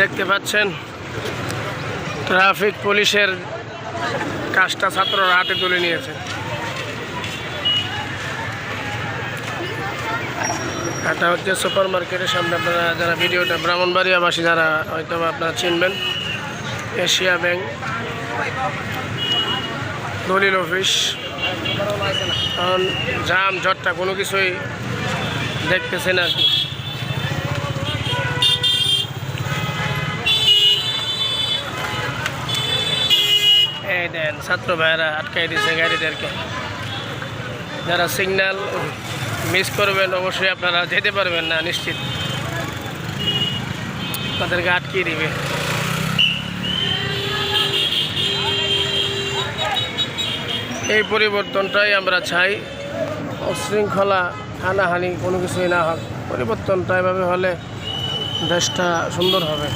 দেখতে পাচ্ছেন, ট্রাফিক পুলিশের কাজটা ছাত্ররা হাতে তুলে নিয়েছে। এটা হচ্ছে সুপার মার্কেটের সামনে আপনারা যারা ভিডিওটা ব্রাহ্মণবাড়িয়াবাসী যারা হয়তো আপনারা চিনবেন, এশিয়া ব্যাংক দলিল অফিস। কারণ জাম ঝটটা কোনো কিছুই দেখতেছে না আর কি। এই দেন, ছাত্র ভাইয়েরা আটকাই দিয়েছে গাড়িদেরকে। যারা সিগন্যাল মিস করবেন, অবশ্যই আপনারা যেতে পারবেন না, নিশ্চিত। তাদেরকে আটকিয়ে দিবে। এই পরিবর্তনটাই আমরা চাই। অশৃঙ্খলা হানাহানি কোনো কিছুই না হোক, পরিবর্তনটা এভাবে হলে দেশটা সুন্দর হবে।